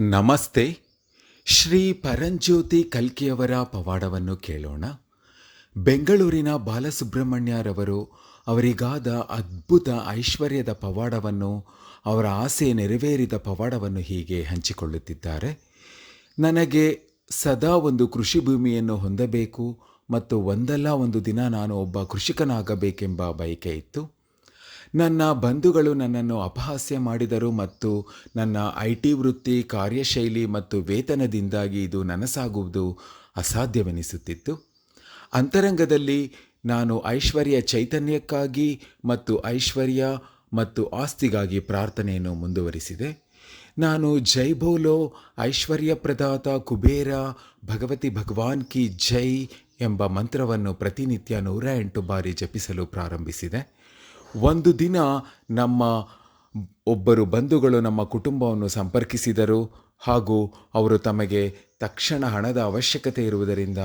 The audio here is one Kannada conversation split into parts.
ನಮಸ್ತೆ. ಶ್ರೀ ಪರಂಜ್ಯೋತಿ ಕಲ್ಕಿಯವರ ಪವಾಡವನ್ನು ಕೇಳೋಣ. ಬೆಂಗಳೂರಿನ ಬಾಲಸುಬ್ರಹ್ಮಣ್ಯರವರು ಅವರಿಗಾದ ಅದ್ಭುತ ಐಶ್ವರ್ಯದ ಪವಾಡವನ್ನು, ಅವರ ಆಸೆ ನೆರವೇರಿದ ಪವಾಡವನ್ನು ಹೀಗೆ ಹಂಚಿಕೊಳ್ಳುತ್ತಿದ್ದಾರೆ. ನನಗೆ ಸದಾ ಒಂದು ಕೃಷಿ ಭೂಮಿಯನ್ನು ಹೊಂದಬೇಕು ಮತ್ತು ಒಂದಲ್ಲ ಒಂದು ದಿನ ನಾನು ಒಬ್ಬ ಕೃಷಿಕನಾಗಬೇಕೆಂಬ ಬಯಕೆ ಇತ್ತು. ನನ್ನ ಬಂಧುಗಳು ನನ್ನನ್ನು ಅಪಹಾಸ್ಯ ಮಾಡಿದರು ಮತ್ತು ನನ್ನ ಐ ಟಿ ವೃತ್ತಿ ಕಾರ್ಯಶೈಲಿ ಮತ್ತು ವೇತನದಿಂದಾಗಿ ಇದು ನನಸಾಗುವುದು ಅಸಾಧ್ಯವೆನಿಸುತ್ತಿತ್ತು. ಅಂತರಂಗದಲ್ಲಿ ನಾನು ಐಶ್ವರ್ಯ ಚೈತನ್ಯಕ್ಕಾಗಿ ಮತ್ತು ಐಶ್ವರ್ಯ ಮತ್ತು ಆಸ್ತಿಗಾಗಿ ಪ್ರಾರ್ಥನೆಯನ್ನು ಮುಂದುವರಿಸಿದೆ. ನಾನು ಜೈ ಬೋಲೋ, ಐಶ್ವರ್ಯ ಪ್ರದಾತ ಕುಬೇರ, ಭಗವತಿ ಭಗವಾನ್ ಕಿ ಜೈ ಎಂಬ ಮಂತ್ರವನ್ನು ಪ್ರತಿನಿತ್ಯ ನೂರ ಎಂಟು ಬಾರಿ ಜಪಿಸಲು ಪ್ರಾರಂಭಿಸಿದೆ. ಒಂದು ದಿನ ನಮ್ಮ ಒಬ್ಬರು ಬಂಧುಗಳು ನಮ್ಮ ಕುಟುಂಬವನ್ನು ಸಂಪರ್ಕಿಸಿದರು ಹಾಗೂ ಅವರು ತಮಗೆ ತಕ್ಷಣ ಹಣದ ಅವಶ್ಯಕತೆ ಇರುವುದರಿಂದ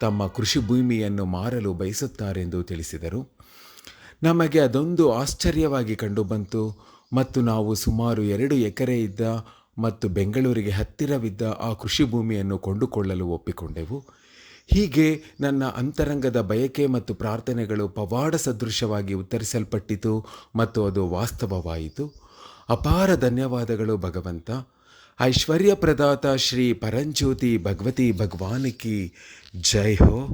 ತಮ್ಮ ಕೃಷಿ ಭೂಮಿಯನ್ನು ಮಾರಲು ಬಯಸುತ್ತಾರೆಂದು ತಿಳಿಸಿದರು. ನಮಗೆ ಅದೊಂದು ಆಶ್ಚರ್ಯವಾಗಿ ಕಂಡುಬಂತು ಮತ್ತು ನಾವು ಸುಮಾರು ಎರಡು ಎಕರೆ ಇದ್ದ ಮತ್ತು ಬೆಂಗಳೂರಿಗೆ ಹತ್ತಿರವಿದ್ದ ಆ ಕೃಷಿ ಭೂಮಿಯನ್ನು ಕೊಂಡುಕೊಳ್ಳಲು ಒಪ್ಪಿಕೊಂಡೆವು. ಹೀಗೆ ನನ್ನ ಅಂತರಂಗದ ಬಯಕೆ ಮತ್ತು ಪ್ರಾರ್ಥನೆಗಳು ಪವಾಡ ಸದೃಶವಾಗಿ ಉತ್ತರಿಸಲ್ಪಟ್ಟಿತು ಮತ್ತು ಅದು ವಾಸ್ತವವಾಯಿತು. ಅಪಾರ ಧನ್ಯವಾದಗಳು ಭಗವಂತ. ಐಶ್ವರ್ಯ ಪ್ರದಾತ ಶ್ರೀ ಪರಂಜ್ಯೋತಿ ಭಗವತಿ ಭಗವಾನ್ ಕಿ ಜೈ ಹೋ.